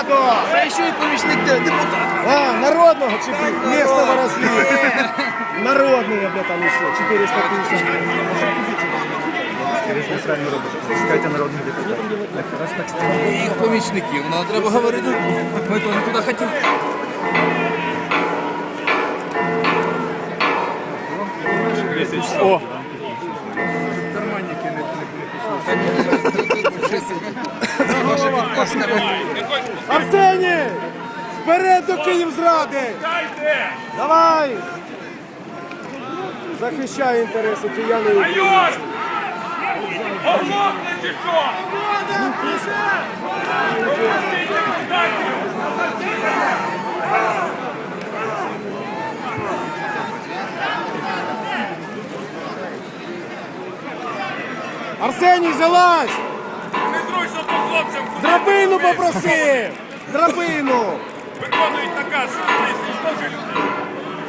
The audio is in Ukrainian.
Рядом! Та ще й помічник депутата. А, народного чи местного разлива? Народные, бля, там еще. 450 Скажите народный депутат. Так, раз так стало. І їх помічників. Ну, треба говорити. Ми то не туди хотіли. О! Карманники не Ваша Підказка. Арсеній! Вперед до Київзради! Давай! Захищай інтереси кияни українців. Оглохли чи що? Арсеній, залазь! Хлопцям, куди Драбину попросив! Драбину! виконують наказ. Що люди?